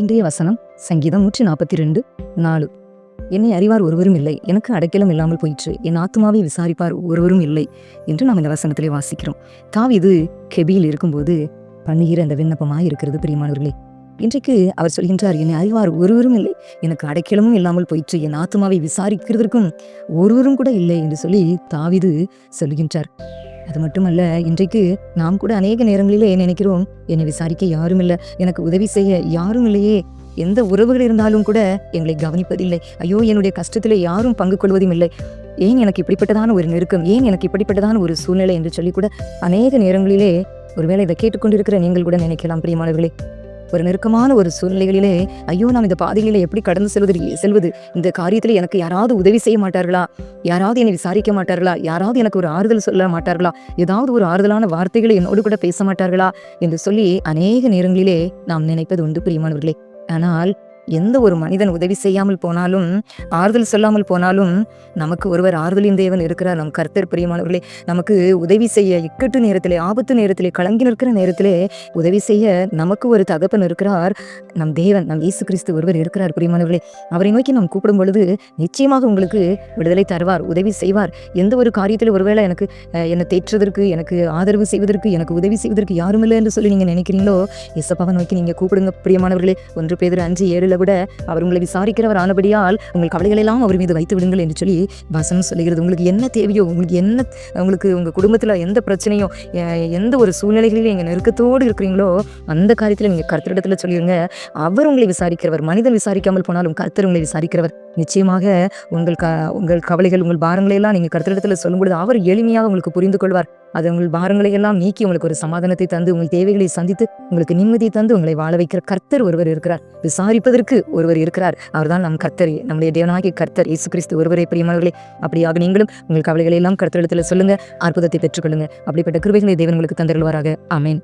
இன்றைய வசனம் சங்கீதம் நூற்றி நாற்பத்தி ரெண்டு நாலு. என்னை அறிவார் ஒருவரும் இல்லை எனக்கு அடைக்கலம் இல்லாமல் போயிற்று என் ஆத்மாவை விசாரிப்பார் ஒருவரும் இல்லை என்று நாம் இந்த வசனத்திலே வாசிக்கிறோம். தாவீது கெபியில் இருக்கும்போது பண்ணுகிற அந்த விண்ணப்பமாக இருக்கிறது பிரியமானவர்களே. இன்றைக்கு அவர் சொல்கின்றார் என்னை அறிவார் ஒருவரும் இல்லை எனக்கு அடைக்கலமும் இல்லாமல் போயிற்று என் ஆத்மாவை விசாரிக்கிறதற்கும் ஒருவரும் கூட இல்லை என்று சொல்லி தாவிது சொல்கின்றார். அது மட்டுமல்ல இன்றைக்கு நாம் கூட அநேக நேரங்களிலே நினைக்கிறோம் என்னை விசாரிக்க யாரும் இல்லை. எனக்கு உதவி செய்ய யாரும் இல்லையே. எந்த உறவுகள் இருந்தாலும் கூட எங்களை கவனிப்பதில்லை. ஐயோ என்னுடைய கஷ்டத்தில் யாரும் பங்கு கொள்வதும் இல்லை. ஏன் எனக்கு இப்படிப்பட்டதான ஒரு நெருக்கம்? ஏன் எனக்கு இப்படிப்பட்டதான ஒரு சூழ்நிலை? என்று சொல்லி கூட அநேக நேரங்களிலே ஒருவேளை இதை கேட்டுக்கொண்டிருக்கிற நீங்கள் கூட நினைக்கலாம் பிரியமானவர்களே. ஒரு நெருக்கமான ஒரு சூழ்நிலைகளிலே ஐயோ நாம் இந்த பாதைகளிலே எப்படி கடந்து செல்வது செல்வது? இந்த காரியத்தில் எனக்கு யாராவது உதவி செய்ய மாட்டார்களா? யாராவது என்னை விசாரிக்க மாட்டார்களா? யாராவது எனக்கு ஒரு ஆறுதல் சொல்ல மாட்டார்களா? ஏதாவது ஒரு ஆறுதலான வார்த்தைகளை என்னோடு கூட பேச மாட்டார்களா? என்று சொல்லி அநேக நேரங்களிலே நாம் நினைப்பது உண்டு பிரியமானவர்களே. ஆனால் எந்த ஒரு மனிதன் உதவி செய்யாமல் போனாலும் ஆறுதல் சொல்லாமல் போனாலும் நமக்கு ஒருவர் ஆறுதலின் தேவன் இருக்கிறார். நம் கர்த்தர் பிரியமானவர்களே நமக்கு உதவி செய்ய இக்கட்டு நேரத்திலே ஆபத்து நேரத்திலே கலங்கி நிற்கிற நேரத்திலே உதவி செய்ய நமக்கு ஒரு தகப்பன் இருக்கிறார். நம் தேவன் நம் இயேசு கிறிஸ்து ஒருவர் இருக்கிறார் பிரியமானவர்களே. அவரை நோக்கி நாம் கூப்பிடும் பொழுது நிச்சயமாக உங்களுக்கு விடுதலை தருவார் உதவி செய்வார். எந்த ஒரு காரியத்தில் ஒருவேளை எனக்கு என்னை தேற்றுவதற்கு எனக்கு ஆதரவு செய்வதற்கு எனக்கு உதவி செய்வதற்கு யாரும் இல்லை என்று சொல்லி நீங்கள் நினைக்கிறீங்களோ இசப்பாவை நோக்கி நீங்கள் கூப்பிடுங்க பிரியமானவர்களே. ஒன்று பேர் அஞ்சு ஏழுல கூட அவர் உங்களை விசாரிக்கிறவர் ஆனபடியால் உங்கள் கவலைகளெல்லாம் அவர் மீது வைத்து விடுங்கள் என்று சொல்லி வசனம் சொல்லுகிறது. உங்களுக்கு என்ன தேவையோ உங்களுக்கு என்ன உங்களுக்கு உங்கள் குடும்பத்தில் எந்த பிரச்சனையோ எந்த ஒரு சூழ்நிலைகளில் நீங்கள் நெருக்கத்தோடு இருக்கிறீங்களோ அந்த காரியத்தில் நீங்கள் கர்த்தரிடத்தில் சொல்லிடுங்க அவர் உங்களை விசாரிக்கிறவர் மனிதன் விசாரிக்காமல் போனாலும் கர்த்தர் உங்களை விசாரிக்கிறவர். நிச்சயமாக உங்கள் க உங்கள் கவலைகள் உங்கள் பாரங்களை எல்லாம் நீங்கள் கருத்திடத்தில் சொல்லும் பொழுது அவர் எளிமையாக உங்களுக்கு புரிந்து கொள்வார். அது உங்கள் பாரங்களை எல்லாம் நீக்கி உங்களுக்கு ஒரு சமாதானத்தை தந்து உங்கள் தேவைகளை சந்தித்து உங்களுக்கு நிம்மதியை தந்து உங்களை வாழ வைக்கிற கர்த்தர் ஒருவர் இருக்கிறார். விசாரிப்பதற்கு ஒருவர் இருக்கிறார். அவர்தான் நம் கர்த்தர் நம்முடைய தேவனாகிய கர்த்தர் இயேசு கிறிஸ்து ஒருவரே பிரியமானவர்களே. அப்படியாக நீங்களும் உங்கள் கவலைகளை எல்லாம் கருத்திடத்தில் சொல்லுங்க அற்புதத்தை பெற்றுக்கொள்ளுங்க. அப்படிப்பட்ட கிருபைகளை தேவன் உங்களுக்கு தந்திருவாராக அமேன்